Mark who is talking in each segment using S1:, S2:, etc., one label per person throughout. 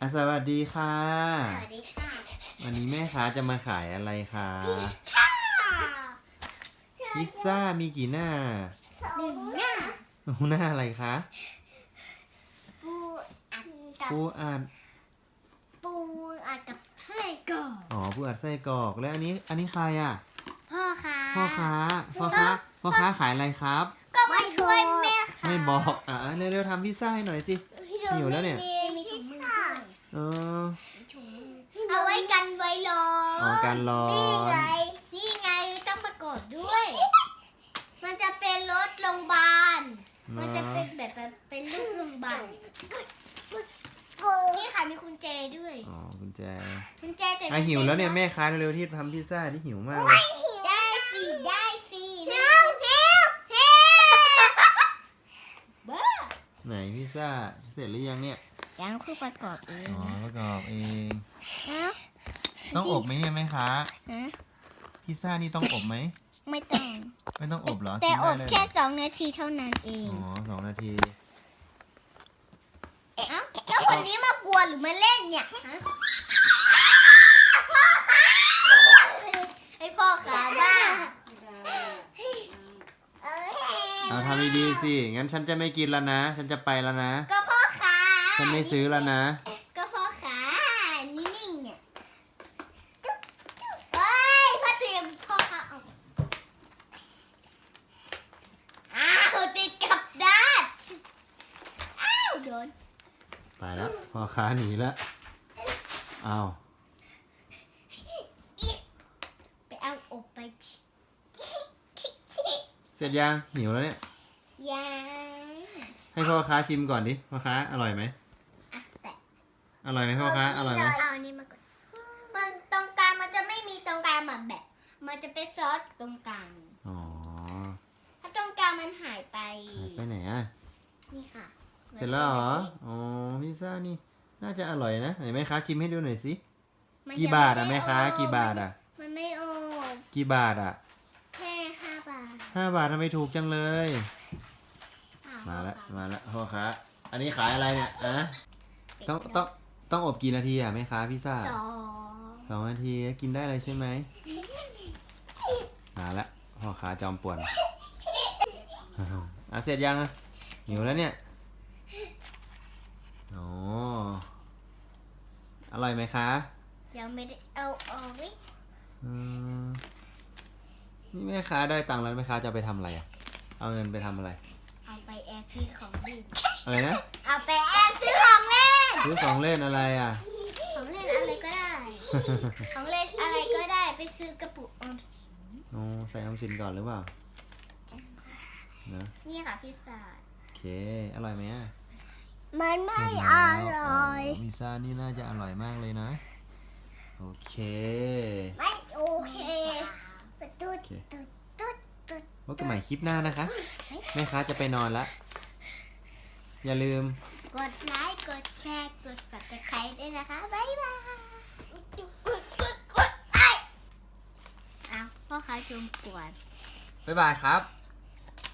S1: อะสวัสดีค่ะ
S2: สวัสดีค่ะ
S1: วันนี้แม่ค้าจะมาขายอะไรคะ
S2: ค่ะ
S1: พิซซ่ามีกี่หน้า
S2: หนึ่งหน้า
S1: หน้าอะไรคะ
S2: ปูอัดกับ
S1: ปูอัด
S2: ปูอัดกับไส้กรอก
S1: อ๋อ ปูอัดไส้กรอก แล้วอันนี้ อันนี้ใครอะ
S2: พ่อค่ะ
S1: พ่อค้า พ่อค้า พ่อค้าขายอะไรครับ
S2: ก็มาช่วยแม่ค่ะ
S1: ไม่บอก อะเร็วๆทำพิซซ่าให้หน่อยสิ หิวแล้วเนี่ย ออ
S2: มีถุงมือเอาไว้กันไว้ร้อน
S1: อ๋อการร้อน
S2: นี่ไง นี่ไงต้องประกอบด้วย มันจะเป็นรถโรงพยาบาล มันจะเป็นแบบแบบเป็นลูกโรงพยาบาล นี่ค่ะมีกุญแจด้วย
S1: อ๋อกุญแจ
S2: กุญแจแต่
S1: อะหิวแล้วเนี่ยแม่ค้าเร็วๆที่ทำพิซซ่าที่หิวมากเลย
S2: ได้สิได้สิเฮลเฮลเฮลบ้า
S1: ไหนพิซซ่าเสร็จหรือยังเนี่ย
S2: ยังคือประกอบเอง
S1: อ๋อประกอบเอง
S2: เอ้า
S1: ต้องอบไหมเนี่ยแม่ค้า
S2: ฮะ
S1: พิซซ่านี่ต้องอบไหม
S2: ไม่ต้อง
S1: ไม่ต้องอบเหรอ
S2: แต่
S1: กิน
S2: อ
S1: ได้
S2: บ
S1: เลย
S2: แค่สองนาทีเท่านั้นเอง
S1: อ๋อสองนาที
S2: เอ้าแล้วคนนี้มากลัวหรือมาเล่นเนี่ยฮะให้พ่อขาบ้าง
S1: เอาทำดีๆสิ งั้นฉันจะไม่กินแล้วนะ ฉันจะไปแล้วนะ
S2: ก็พ่อขา
S1: ฉันไม่ซื้อแล้วนะ
S2: ก็พ่อขานิ่งๆเนี่ยจุ๊บจุ๊บเฮ้ยพ่อเตรียมพ่อขาเอาอ้าวติดกับดักอ้าวโดน
S1: ไปแล้วพ่อค้าหนีแล้วเอา
S2: ไปเอาอบไป
S1: เสร็จยังหิวแล้วเนี่ย
S2: ยัง
S1: ให้พ่อค้าชิมก่อนดิพ่อค้าอร่อยไหม
S2: อะแต่
S1: อร่อยไหมพ่อค้าอร่อยไหม
S2: เอาอันนี้มาก่อนมันตรงกลางมันจะไม่มีตรงกลางแบบแบบ มันจะเป็นซอสตรงกลาง
S1: อ๋อ
S2: ถ้าตรงกลางมันหายไป
S1: หายไปไหนอะ
S2: นี่ค่ะ
S1: เสร็จแล้วเหรออ๋อพิซซ่านี่ น่าจะอร่อยนะไหนแม่ค้าชิมให้ดูหน่อยสิ
S2: มัน
S1: กี่
S2: จ
S1: บาทอะ
S2: ไแม่
S1: ค้า
S2: โกี่
S1: บาทอะ
S2: มันไม่โอบ
S1: กี่บาทอะ
S2: แค่ห้าบาท
S1: ห้าบาททำไมถูกจังเลย
S2: อะ
S1: มาแล้ว
S2: พ่อ
S1: มาแล้วพ่อค้าอันนี้ขายอะไรเนี่ยอะ
S2: ค่ะ
S1: ต้องต้อง ต้องอบกี่นาทีอะแม่ค้าพิซซ่า
S2: สอง
S1: สองนาทีกินได้เลยใช่ไหมมาละพ่อค้าจอมป่วนอะเสร็จยังอะหิวแล้วเนี่ยโอ้อร่อยไหมคะ
S2: ยังไม่ได้เอาออกเลย
S1: อืมนี่แม่ค้าได้ตังค์แล้วแม่ค้าจะเอาไปทำอะไรอะ เอาเงินไปทำอะไร
S2: เอาไปแอบซื้อของเล่น
S1: อะไรนะ
S2: เอาไปแอบซื้อของเล่น
S1: ซื้อของเล่นอะไรอะ
S2: ของเล่นอะไรก็ได้ ของเล่นอะไรก็ได้ไปซื้อกระปุกออมสิน
S1: โอ้ใส่ออมสินก่อนหรือเปล่าเนอะ
S2: นี่ค่ะพิซซ่า
S1: โอเค อร่อยไหมอะ
S2: มันไม่
S1: เสจ
S2: อ
S1: แล้ว
S2: ร่อย
S1: โพิซซ่านี่น่าจะอร่อยมากเลยนะ โอเค
S2: ไม่โอเคตุ๊ด
S1: โอเค
S2: ตุ๊ดตุ๊ดตุ๊ด
S1: พบกันใหม่คลิปหน้านะคะ แม่ค้าจะไปนอนละ อย่าลืม
S2: กดไลค์ กดแชร์ กด subscribe ด้วยนะคะ บ๊ายบายกดกดกดไอ้อ้าวพ่อค้าจมปวด
S1: บ๊ายบายครับ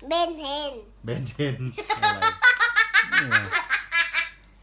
S2: เบนเทน
S1: เบนเทนอะไรเนี่ย